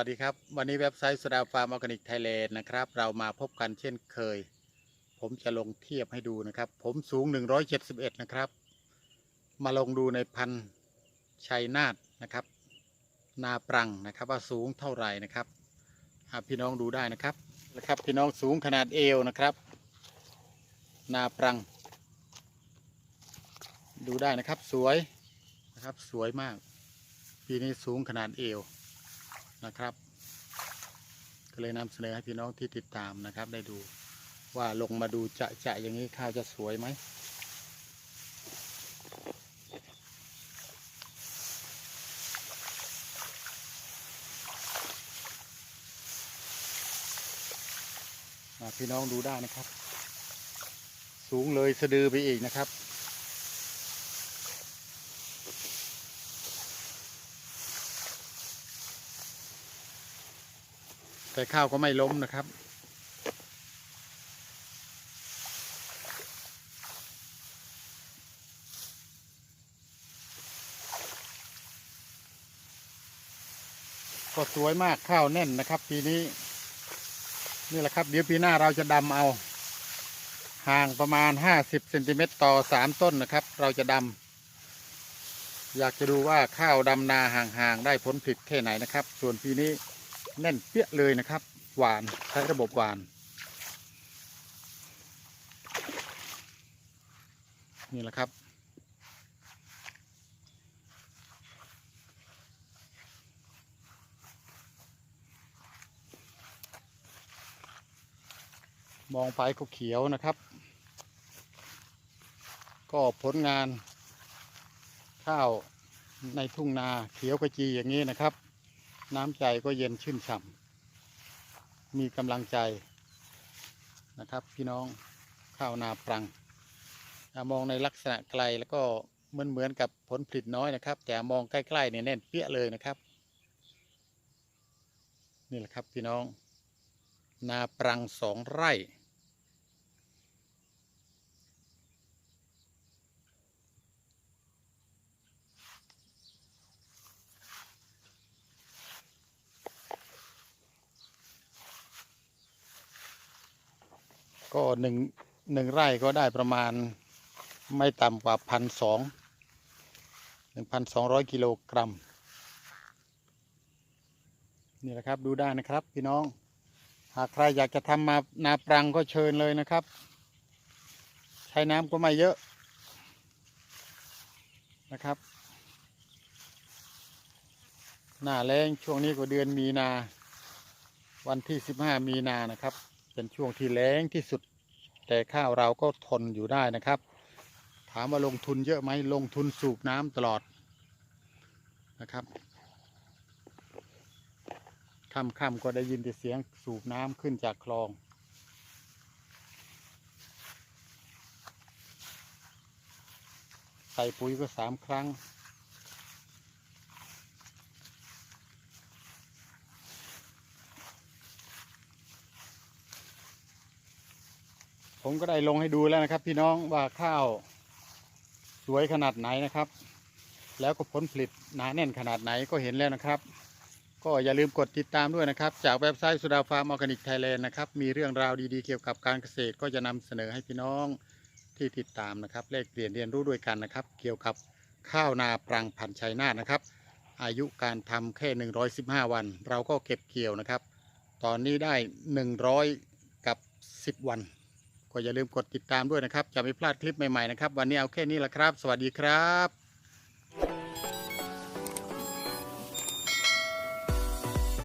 วัสดีครับ วันนี้เว็บไซต์สดาฟาร์มออร์แกนิกไทยแลนด์นะครับ เรามาพบกันเช่นเคย ผมจะลงเทียบให้ดูนะครับ ผมสูง 171 นะครับ มาลงดูในพันชัยนาทนะครับ นาปรังนะครับว่าสูงเท่าไหร่นะครับพี่น้องดูได้นะครับนะครับพี่น้องสูงขนาดเอวนะครับ นาปรัง ดูได้นะครับสวยนะครับสวยมาก ปีนี้สูงขนาดเอว นะครับ ก็เลยนำเสนอให้พี่น้องที่ติดตามนะครับ ได้ดูว่าลงมาดูจะจะอย่างนี้ข้าวจะสวยไหมพี่น้องดูได้นะครับ สูงเลยสะดือไปอีกนะครับ แต่ข้าวก็ไม่ล้มนะครับ ก็สวยมากข้าวแน่นนะครับ ปีนี้ นี่แหละครับ เดี๋ยวปีหน้าเราจะดำเอา ห่างประมาณ 50เซนติเมตรต่อ 3 ต้นนะครับ เราจะดำอยากจะดูว่าข้าวดำนาห่างๆ ได้ผลผลิตแค่ไหนนะครับ ส่วนปีนี้ แน่นเปี้ยเลยนะครับ หวานใช้ระบบหวาน นี่แหละครับมองไปก็เขียวนะครับ ก็ผลงานข้าวในทุ่งนาเขียวกระจีอย่างนี้นะครับ น้ำใจก็เย็นชื่นฉ่ำมีกำลังใจนะครับ พี่น้องข้าวนาปรังมองในลักษณะไกลแล้วก็เหมือนเหมือนกับผลผลิตน้อยนะครับ แต่มองใกล้ๆเนี่ยแน่นเปี้ยเลยนะครับ นี่แหละครับพี่น้อง นาปรังสองไร่ ก็หนึ่งหนึ่งไร่ก็ได้ประมาณไม่ต่ำกว่าพันสองหนึ่งพันสองร้อยกิโลกรัมนี่แหละครับดูได้นะครับพี่น้อง หากใครอยากจะทำมานาปรังก็เชิญเลยนะครับ ใช้น้ำก็ไม่เยอะนะครับ หน้าแรงช่วงนี้ก็เดือนมีนา วันที่สิบห้ามีนานะครับ เป็นช่วงที่แรงที่สุด แต่ข้าวเราก็ทนอยู่ได้นะครับ ถามว่าลงทุนเยอะไหมลงทุนสูบน้ำตลอดนะครับค่ำๆก็ได้ยินแต่เสียงสูบน้ำขึ้นจากคลองใส่ปุ๋ยก็สามครั้ง ผมก็ได้ลงให้ดูแล้วนะครับ พี่น้องว่าข้าวสวยขนาดไหนนะครับ แล้วก็ผลผลิตหนาแน่นขนาดไหนก็เห็นแล้วนะครับ ก็อย่าลืมกดติดตามด้วยนะครับ จากเว็บไซต์สุดาฟาร์มออร์แกนิกไทยแลนด์นะครับ มีเรื่องราวดีๆเกี่ยวกับการเกษตรก็จะนำเสนอให้พี่น้องที่ติดตามนะครับแลกเปลี่ยนเรียนรู้ด้วยกันนะครับ เกี่ยวกับข้าวนาปรังพันชัยนาทนะครับ อายุการทำแค่ 115 วัน เราก็เก็บเกี่ยวนะครับ ตอนนี้ได้ 100 กับ 10 วัน ก็อย่าลืมกดติดตามด้วยนะครับ จะไม่พลาดคลิปใหม่ๆนะครับ วันนี้เอาแค่นี้ละครับ สวัสดีครับ